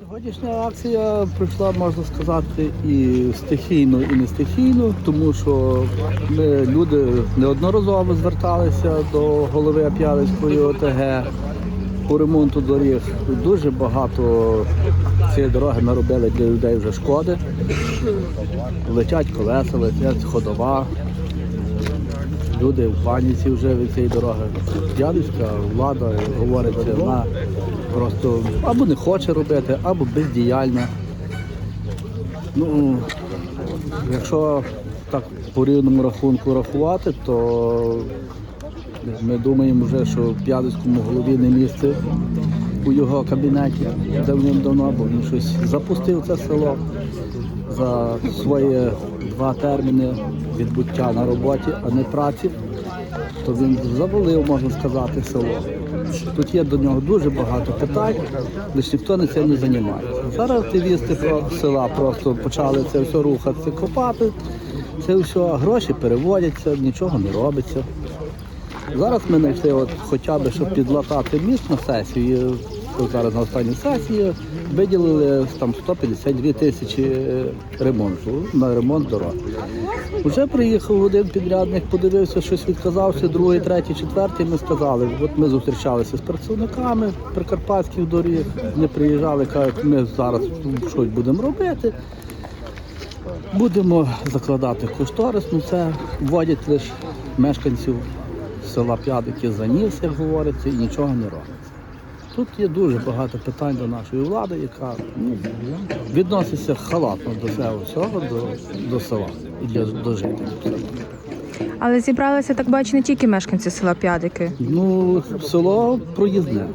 Сьогоднішня акція пройшла, можна сказати, і стихійно, і не стихійно, тому що ми люди неодноразово зверталися до голови П'ялицької ОТГ по ремонту доріг. Дуже багато цієї дороги наробили для людей вже шкоди. Летять колеса, летять ходова. Люди в паніці вже від цієї дороги. П'ялицька влада говорить, вона просто або не хоче робити, або бездіяльна. Ну, якщо так по рівному рахунку рахувати, то ми думаємо вже, що П'ялицькому голові не місце у його кабінеті давним-давно, бо він щось запустив це село за свої два терміни відбуття на роботі, а не праці, то він завалив, можна сказати, село. Тут є до нього дуже багато питань, лише ніхто на цим не займається. Зараз активісти про- села просто почали це все рухати, копати, це все, гроші переводяться, нічого не робиться. Зараз ми знайшли, от, хоча б, щоб підлатати міст на сесію, зараз на останній сесії, виділили там 152 тисячі е, ремонту на ремонт дорог. Вже приїхав один підрядник, подивився, щось відказався, другий, третій, четвертий. Ми сказали, от ми зустрічалися з працівниками прикарпатських доріг. Вони приїжджали, кажуть, ми зараз щось будемо робити. Будемо закладати кошторис, ну це вводять лише мешканців села П'ядики за ніс, як говориться, і нічого не робиться. Тут є дуже багато питань до нашої влади, яка ну, відноситься халатно до цього всього, до, до села і для до жителів. села. Але зібралися, так бачу, не тільки мешканці села П'ядики. Ну, село проїзне.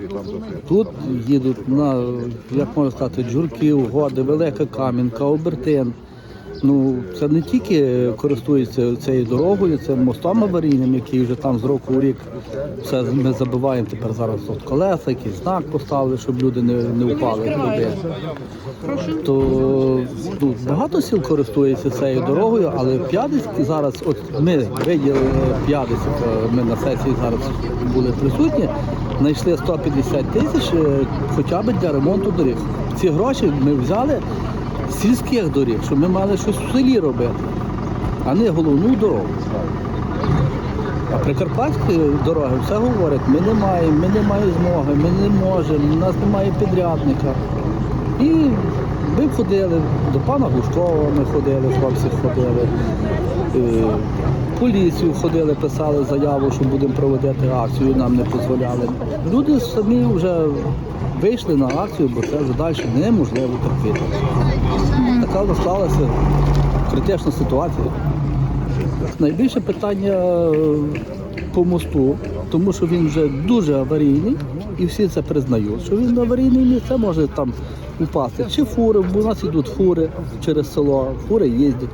Тут їдуть на, як можна сказати, Джурків, Годи, Велика Кам'янка, Обертин. Ну, це не тільки користуються цією дорогою, це мостом аварійним, який вже там з року у рік все ми забиваємо тепер зараз от колеса, якийсь знак поставили, щоб люди не, не впали туди. То ну, багато сіл користується цією дорогою, але П'ядицькі зараз, от ми виділили П'ядицьок, ми на сесії зараз були присутні, знайшли 150 тисяч е, хоча б для ремонту доріг. Ці гроші ми взяли сільських доріг, щоб ми мали щось в селі робити, а не головну дорогу. А прикарпатські дороги все говорять, ми не маємо, ми не маємо змоги, ми не можемо, у нас немає підрядника. І ми ходили, до пана Глушкова ми ходили, хлопці ходили, е, поліцію ходили, писали заяву, що будемо проводити акцію, нам не дозволяли. Люди самі вже вийшли на акцію, бо це вже далі неможливо терпіти. Така нас критична ситуація. Найбільше питання е, по мосту, тому що він вже дуже аварійний, і всі це признають, що він аварійний місце може там упасти. Чи фури, бо у нас йдуть фури через село, фури їздять,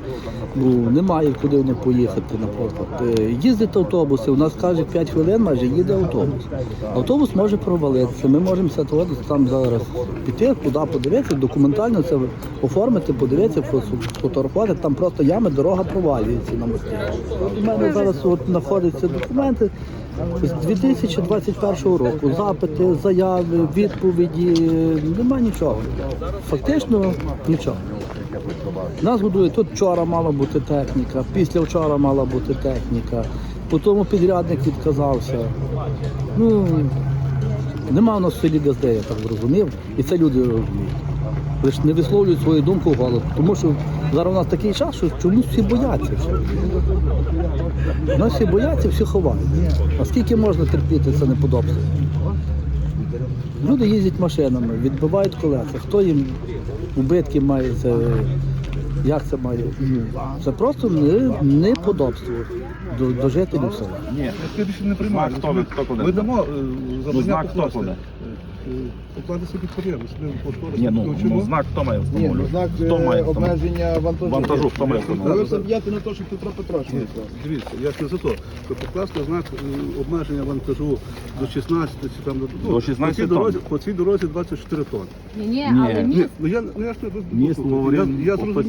бо немає куди вони поїхати, наприклад. Е, Їздять автобуси, у нас каже 5 хвилин майже їде автобус. Автобус може провалитися. Ми можемо це там зараз піти, куди подивитися, документально це оформити, подивитися, фо- сфотографувати. Там просто ями, дорога провалюється на мості. У мене зараз от знаходяться документи з 2021 року. Запити, заяви, відповіді. Нема нічого. Фактично нічого. Нас годує тут вчора мала бути техніка, після вчора мала бути техніка. Потім підрядник відказався. Ну, нема в нас селі газде, я так зрозумів, і це люди розуміють. Лише не висловлюють свою думку в вголос. Тому що зараз у нас такий час, що чомусь всі бояться. У нас всі бояться, всі ховають. А скільки можна терпіти це неподобство? Люди їздять машинами, відбивають колеса. Хто їм убитки має це? Як це має? Це просто не, неподобство до, до жителів села. Ні, я більше не приймаю. Знак хто ви- хто кладе? Ми дамо е, Ну, знак хто кладе? Е, е, Покладеться підприємець. Ми Ні, ну, ну знак хто має Ні, ну встановлювати? знак Хто е, має встановлювати? обмеження вантажу. Вантажу, хто має Ви встановлювати? на те, що Петро Петрович не сказав. Дивіться, я ж не за то, що покласти знак е, обмеження вантажу до 16 чи там ну, До 16 по цій тонн. дорозі, по цій дорозі 24 тонни. Ні, ні, Ні. але Ні, міст ну я, ну я ж не Міст я, я по.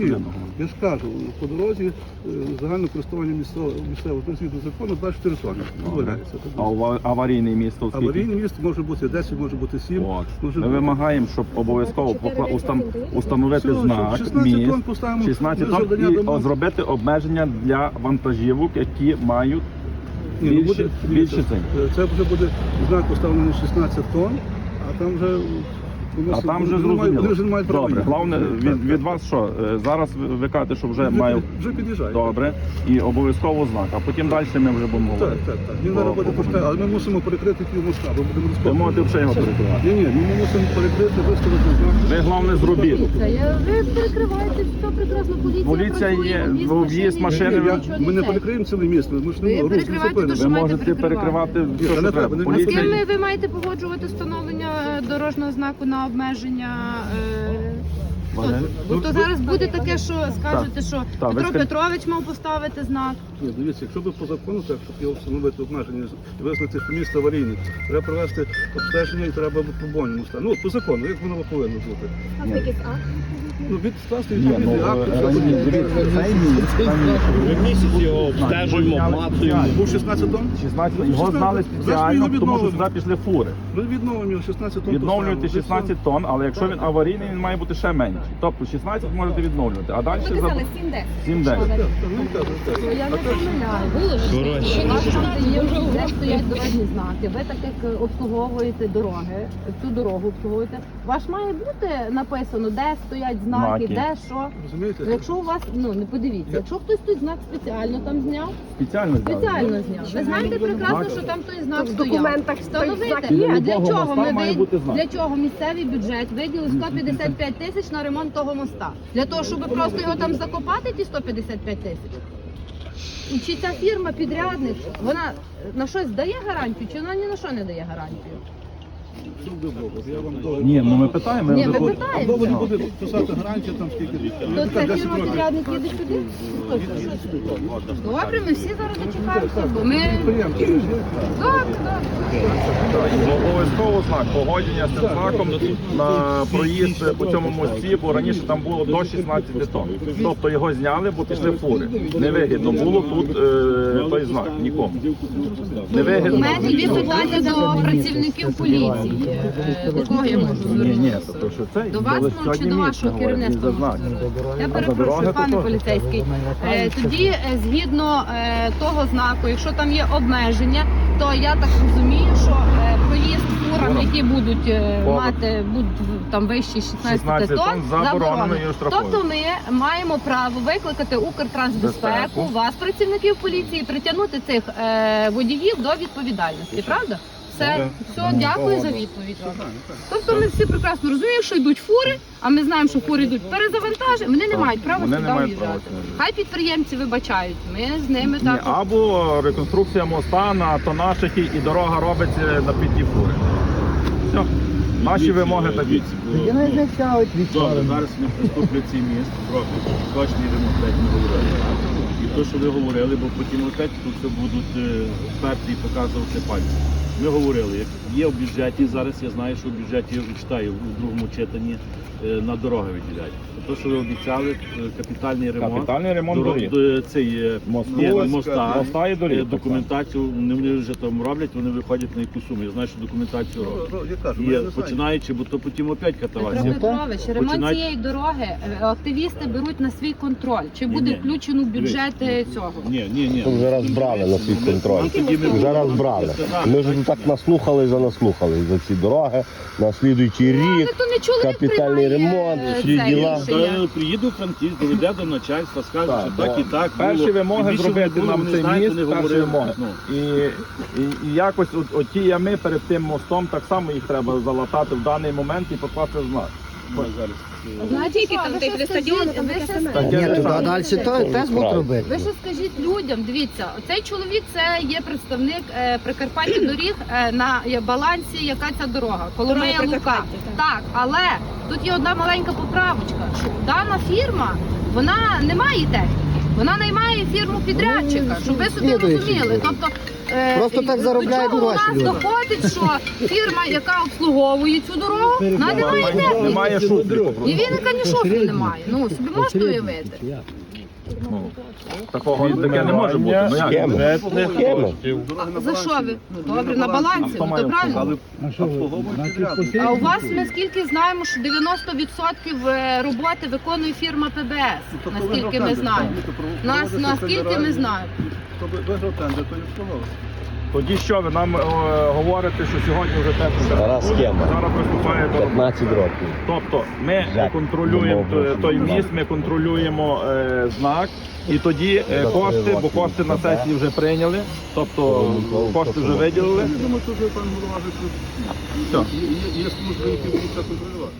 Я ж кажу, по дорозі е, загальне користування місцевого місцевого згідно закону 24 тонни. Дозволяється. А ава- аварійний місто скільки? Аварійне місто може бути 10, може бути 7. От. Може Ми вимагаємо, щоб обов'язково покла- устан- установити Все, знак 16 міст, тонн поставимо, 16 тонн завдання і зробити обмеження для вантажівок, які мають Ні, ну, більше, буде- більше е, Це вже буде знак поставлений 16 тонн, а там вже А там вже вони мають- зрозуміло. Вони вже не мають права Добре, їхати. головне від, від вас що? е, Зараз ви, ви кажете, що вже Вже, маю під- вже під'їжджає. добре і обов'язково знак, а потім далі ми вже будемо Так, говорити. так, так. Він зараз буде пускати, але ми мусимо перекрити пів моста, бо будемо Ви розкопувати. можете вже його перекривати. Ні, ні, ми мусимо перекрити, виставити знак. Ви головне зробіть. Ви перекриваєте все прекрасно. Поліція, Поліція працює, є, в'їзд в'їзд машини, Ні, я- нічого Ми не перекриємо ціле місто, ми ж Ви не рух не перекриваєте зупинимо. те, Ви маєте можете перекривати перекривати. все, Ні, що не треба. треба, не А з Поліція ким ви, ви маєте погоджувати встановлення е, дорожнього знаку на обмеження? Хто тут? Бо то зараз буде таке, що скажете, що Так, ви Петро скажіть. Петрович мав поставити знак. Ні, дивіться, якщо ви по закону, так, щоб його встановити обмеження і визнати, що місто аварійне, треба провести обстеження і треба по боньому стати. Ну, по закону, як воно повинно бути. Ну, від скласти Ні, ну відповідний акт. е, все раніше, дивіться, цей міст, цей міст. Місяць його обстежуємо, матуємо. Був 16 тонн? 16, його знали спеціально, тому що сюди пішли фури. Ми відновимо його 16 тонн. Відновлюєте поставимо. 16 тонн, але якщо він аварійний, він має бути ще менший. Тобто 16 можете відновлювати, а далі 7 так, ну, так, так. Я не помиляю. Є вже стоять дорожні знаки. Ви так як обслуговуєте дороги, цю дорогу обслуговуєте. Ваш має бути написано, де стоять знаки, Знаки. де що. Розумієте? Ну, Якщо у вас, ну не подивіться, якщо хтось тут знак спеціально там зняв, Спеціально зняли. спеціально зняв. Ви знаєте прекрасно, що там той знак В стояв. документах Встановити. стоїть. А для Любого чого моста ми має ви- бути знак. для чого місцевий бюджет виділив 155 тисяч на ремонт того моста? Для того, щоб просто його там закопати, ті 155 тисяч? І чи ця фірма підрядник, вона на щось дає гарантію, чи вона ні на що не дає гарантію? Ні, ну ми питаємо. Ні, ми питаємо. Доводі буде писати гарантію там скільки. То ця фірма підрядник їде сюди? Добре, ми всі зараз дочекаємося, бо ми так, так. Обов'язково знак погодження з цим знаком на проїзд по цьому мості, бо раніше там було до 16 тонн. Тобто його зняли, бо пішли фури. Невигідно було тут е, той знак нікому. У мене є питання до працівників поліції. Е, До кого я можу Ні, звернутися? тобто що це До вас, ну, чи до вашого керівництва? Я перепрошую, пане поліцейський. Е, Тоді, е, згідно е, того знаку, якщо там є обмеження, то я так розумію, що е, проїзд фурам, Фурам. які будуть е, Фурам. мати будуть там вищі 16, 16 тонн тонн, заборонено заборонено. і штрафують. Тобто ми маємо право викликати Укртрансбезпеку, Безпеку. вас, працівників поліції, притягнути цих е, водіїв до відповідальності. Правда? Все, все, дякую за відповідь. вам. Тобто ми всі прекрасно розуміємо, що йдуть фури, а ми знаємо, що фури йдуть перезавантажені. Вони не мають права Вони сюди не мають права в'їжджати. сюди. Хай підприємці вибачають. Ми з ними Ні, так. або реконструкція моста на тонашихі і дорога робиться на підні фури. Все. Наші вимоги такі. Добре, зараз ми приступлять цей міст, зроблять точний ремонт, як ми говорили. І те, що ви говорили, бо потім опять тут все будуть е, експерти і показувати пальці. Ми говорили, як є в бюджеті, зараз я знаю, що в бюджеті я читаю у другому читанні е, на дороги виділяють. Те, що ви обіцяли, е, капітальний ремонт. Капітальний ремонт Доро- доріг. цей е, Мосту. ні, моста, Моста і доріг, Е, Документацію вони вони вже там роблять, вони виходять на яку суму. Я знаю, що документацію роблять. Я кажу, Є, починаючи, бо то потім опять Петро. Петрович, ремонт цієї дороги е, активісти беруть на свій контроль. Чи Ні, буде ні. включено в бюджет е, цього? Ні, ні, ні. Вже раз брали на свій контроль. Вже раз брали. Ми ж так наслухали занаслухали за ці дороги. На слідуючий Але рік то не чули, капітальний приймає, ремонт, е, всі це діла. рішення. Та Приїду Франківськ, доведе до начальства, скаже, Так, що так бо і так. Перші було. вимоги І більше зробити вони нам не цей знають, міст, вони перші говорили. вимоги. Ну, І, і, і якось от, от ті ями перед тим мостом так само їх треба залатати в даний момент і покласти знак. Знаєте, що, скажіть, ви ще скажіть. Ні, так. туди далі то теж будуть робити. Ви ще скажіть людям, дивіться, цей чоловік це є представник е, Прикарпаття доріг е, на є балансі, яка ця дорога, Коломия Лука. Так, але тут є одна маленька поправочка, що дана фірма вона не має техніки. Вона наймає фірму підрядчика, щоб ви собі розуміли. Тобто е, Просто так до заробляють чого У нас люди. доходить, що фірма, яка обслуговує цю дорогу, вона не має техніки. Немає шуфлі. І він ні шофлі немає. Ну собі можете уявити. Ну, Такого таке не може бути. Ну, як? Схеми. Схема. А за що ви? Ну, Добре, на балансі, ну то правильно. Але. А у вас ми скільки знаємо, що 90% е, роботи виконує фірма ПБС, наскільки ми знаємо. Нас наскільки ми знаємо. Хто виграв тендер, то і обслуговує. Тоді що ви нам е, говорите, що сьогодні вже те, що схема. зараз приступає до 15 років. Тобто ми Жак, контролюємо домовився, той- той міст, ми контролюємо е, знак, і тоді е, кошти, бо кошти на сесії вже прийняли, тобто кошти вже виділили. Я думаю, що вже пан голова Все. вже є, є, є служби, які будуть це контролювати.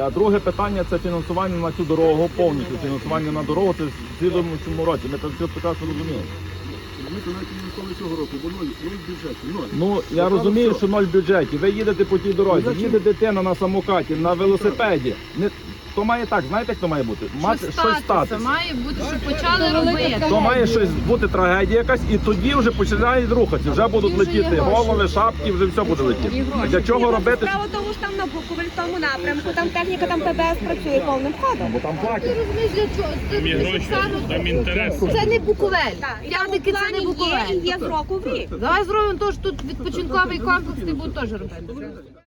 А друге питання це фінансування на цю дорогу, повністю фінансування на дорогу. Це в цілому році. Ми це все прекрасно розуміємо. Розумієте, навіть не ніколи цього року, бо ноль, ноль бюджету, ноль. Ну я розумію, що ноль в бюджеті. Ви їдете по тій дорозі, їде дитина на самокаті, на велосипеді. Не то має так, знаєте, як то має бути? Мати Щось щось статися має бути, щоб почали робити. То має щось бути трагедія якась, і тоді вже починають рухатися. Вже будуть вже є летіти гроші. голови, шапки, вже все буде летіти. Для чого робити? Справа того ж там на Буковель, в тому напрямку, там техніка, там ПБС працює повним ходом. Бо там Ти платять. розумієш, для чого? Це, там інтерес. Це не Буковель. Ядики це не є Буковель. є з року в рік. Давай зробимо то, що тут відпочинковий комплекс не будуть теж робити.